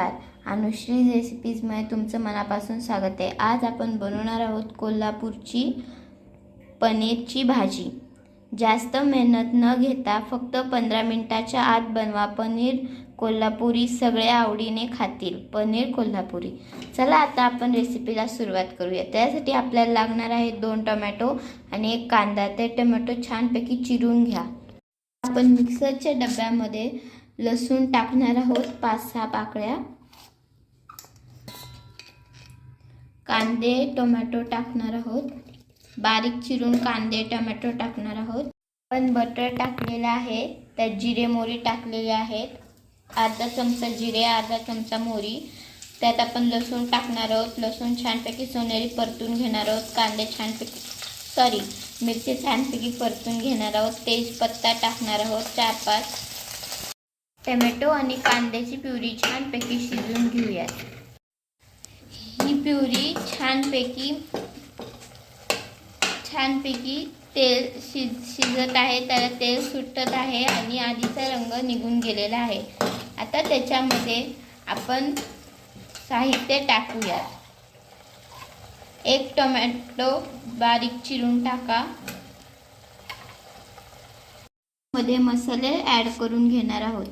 नमस्कार. अनुश्री रेसिपीजमध्ये तुमचं मनापासून स्वागत आहे. आज आपण बनवणार आहोत कोल्हापूरची पनीरची भाजी. जास्त मेहनत न घेता फक्त पंधरा मिनटाच्या आत बनवा पनीर. कोल्हापुरी सगळे आवडीने खातील. पनीर कोल्हापुरी. चला आता आपण रेसिपीला सुरुवात करूया. त्यासाठी आपल्याला लागणार आहे दोन टोमॅटो आणि एक कांदा. ते टोमॅटो छानपैकी चिरून घ्या. आपण मिक्सरच्या डब्यामध्ये लसूण टाकणार आहोत पाच सहा पाकळ्या. कांदे टोमॅटो टाकणार आहोत. बारीक चिरून कांदे टोमॅटो टाकणार आहोत. पण बटर टाकलेलं आहे त्यात जिरे मोहरी टाकलेले आहेत. अर्धा चमचा जिरे अर्धा चमचा मोहरी. त्यात आपण लसूण टाकणार आहोत. लसूण छानपैकी सोनेरी परतून घेणार आहोत. कांदे छानपैकी सॉरी मिरची छानपैकी परतून घेणार आहोत. तेजपत्ता टाकणार आहोत. चार पाच टमॅटो आणि कांद्याची प्युरी छानपैकी शिजून घेऊयात. ही प्युरी छानपैकी छानपैकी तेल शिज शिजत आहे त्याला तेल सुटत आहे आणि आधीचा रंग निघून गेलेला आहे. आता त्याच्यामध्ये आपण साहित्य टाकूयात. एक टोमॅटो बारीक चिरून टाका. मध्ये मसाले ॲड करून घेणार आहोत.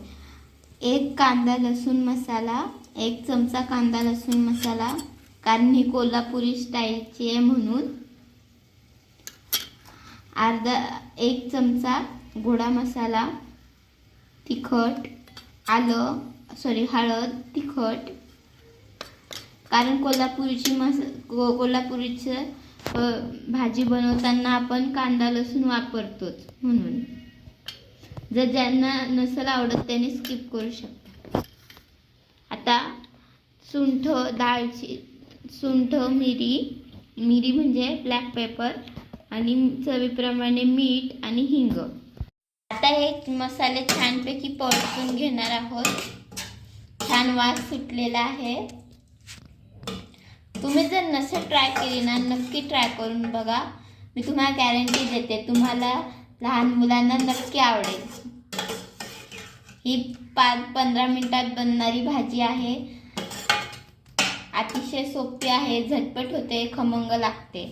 एक कांदा लसूण मसाला एक चमचा कांदा लसूण मसाला कारण ही कोल्हापुरी स्टाईलची आहे म्हणून. अर्धा एक चमचा गोडा मसाला तिखट आलं सॉरी हळद तिखट. कारण कोल्हापुरीची मस को कोल्हापुरीचं भाजी बनवताना आपण कांदा लसूण वापरतोच म्हणून. जर ज्यांना नसेल आवडत त्यांनी स्किप करू शकता. आता सुंठ दाळची सुंठ मिरी मिरी म्हणजे ब्लॅक पेपर आणि चवीप्रमाणे मीठ आणि हिंग. आता हे मसाले छानपैकी परतून घेणार आहोत. छान वास सुटलेला आहे. तुम्ही जर नसेल ट्राय केली ना नक्की ट्राय करून बघा. मी तुम्हाला गॅरंटी देते तुम्हाला लहान मुलांना नक्की आवडेल. ही पाच पंधरा मिनिटात बनणारी भाजी आहे. अतिशय सोपी आहे झटपट होते खमंग लागते.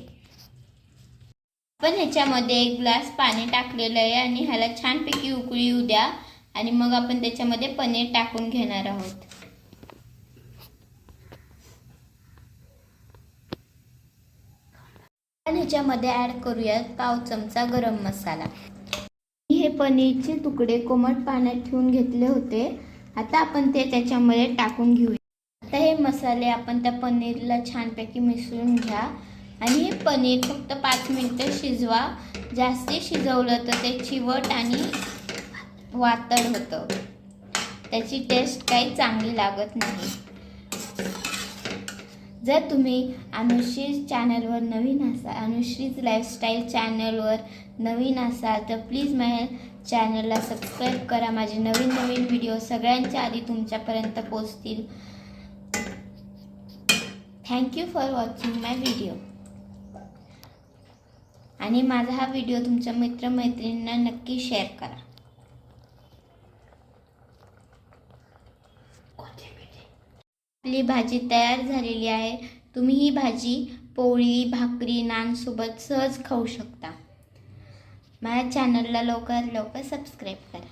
आपण ह्याच्यामध्ये एक ग्लास पाणी टाकलेलं आहे आणि ह्याला छानपैकी उकळी येऊ द्या. आणि मग आपण त्याच्यामध्ये पनीर टाकून घेणार आहोत. आणि ह्याच्यामध्ये ॲड करूयात पाव चमचा गरम मसाला. मी हे पनीरचे तुकडे कोमट पाण्यात ठेवून घेतले होते. आता आपण ते त्याच्यामध्ये टाकून घेऊया. आता हे मसाले आपण त्या पनीरला छानपैकी मिसळून घ्या. आणि हे पनीर फक्त पाच मिनटं शिजवा. जास्ती शिजवलं तर ते चिवट आणि वातड होतं. त्याची टेस्ट काही चांगली लागत नाही. जर तुम्ही अनुश्रीज चॅनलवर नवीन असाल अनुश्रीज लाईफस्टाईल चॅनलवर नवीन असाल तर प्लीज माझ्या चॅनलला सबस्क्राईब करा. माझे नवीन नवीन व्हिडिओ सगळ्यांच्या आधी तुमच्यापर्यंत पोचतील thank you for watching my video आणि माझा हा व्हिडिओ तुमच्या मित्रमैत्रिणींना नक्की शेअर करा. आपली भाजी तयार झालेली आहे. तुम्ही ही भाजी पोळी भाकरी नानसोबत सहज खाऊ शकता. माझ्या चॅनलला लवकरात लवकर सबस्क्राईब करा.